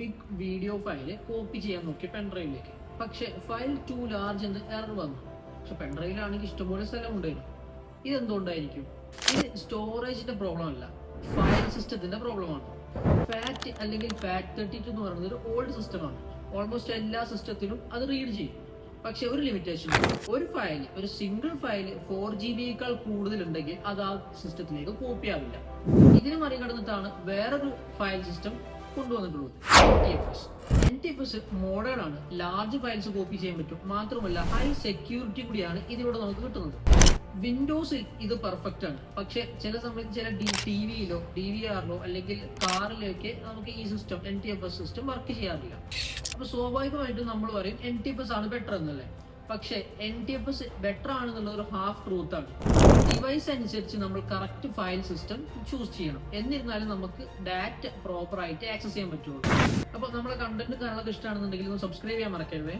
Big video file copy ചെയ്യാൻ നോക്കി പെൻഡ്രൈവിലേക്ക് പക്ഷെ ഫയൽ ടു ലാർജ് എന്ന് എറർ വന്നു. പക്ഷെ പെൻഡ്രൈവിലാണെങ്കിൽ ഇഷ്ടംപോലെ സ്ഥലം ഉണ്ടായിരുന്നു ഇതെന്തുകൊണ്ടായിരിക്കും? ഇത് സ്റ്റോറേജിന്റെ പ്രോബ്ലം അല്ല. ഫയൽ സിസ്റ്റത്തിന്റെ പ്രോബ്ലമാണ് ഫാറ്റ് അല്ലെങ്കിൽ ഫാറ്റ് തേർട്ടി ടു എന്ന് പറയുന്നത് ഒരു ഓൾഡ് സിസ്റ്റമാണ് ഓൾമോസ്റ്റ് എല്ലാ സിസ്റ്റത്തിലും അത് റീഡ് ചെയ്യും. പക്ഷെ ഒരു ലിമിറ്റേഷൻ ഒരു ഫയൽ ഒരു സിംഗിൾ ഫയൽ ഫോർ ജി ബിയേക്കാൾ കൂടുതൽ ഉണ്ടെങ്കിൽ അത് ആ സിസ്റ്റത്തിലേക്ക് കോപ്പി ആവില്ല. ഇതിനെ മറികടന്നിട്ടാണ് വേറൊരു ഫയൽ സിസ്റ്റം കൊണ്ടുവന്നിട്ടുള്ളത്. N T F S modern ആണ്. ലാർജ് ഫയൽസ് കോപ്പി ചെയ്യാൻ പറ്റും. മാത്രമല്ല ഹൈ സെക്യൂരിറ്റി കൂടിയാണ് ഇതിലൂടെ നമുക്ക് കിട്ടുന്നത്. വിൻഡോസിൽ ഇത് പെർഫെക്റ്റ് ആണ്. പക്ഷെ ചില സമയത്ത് ചില ഡി ടി വിയിലോ ഡി വി ആറിലോ അല്ലെങ്കിൽ കാറിലൊക്കെ നമുക്ക് ഈ system N T F S system work ചെയ്യാറില്ല. അപ്പൊ സ്വാഭാവികമായിട്ടും നമ്മൾ പറയും എൻ ടി എഫ് എസ് ആണ് ബെറ്റർ എന്നല്ലേ? പക്ഷെ N T F S better ആണെന്നുള്ള ഒരു ഹാഫ് ട്രൂത്ത് ആണ്. ഡിവൈസ് അനുസരിച്ച് നമ്മൾ കറക്റ്റ് ഫയൽ സിസ്റ്റം ചൂസ് ചെയ്യണം. എന്നിരുന്നാലും നമുക്ക് ഡാറ്റ പ്രോപ്പർ ആയിട്ട് ആക്സസ് ചെയ്യാൻ പറ്റുള്ളൂ. അപ്പോൾ നമ്മളെ കണ്ടന്റ് കാണാനൊക്കെ ഇഷ്ടമാണെന്നുണ്ടെങ്കിൽ ഒന്ന് സബ്സ്ക്രൈബ് ചെയ്യാൻ മറക്കരുതേ.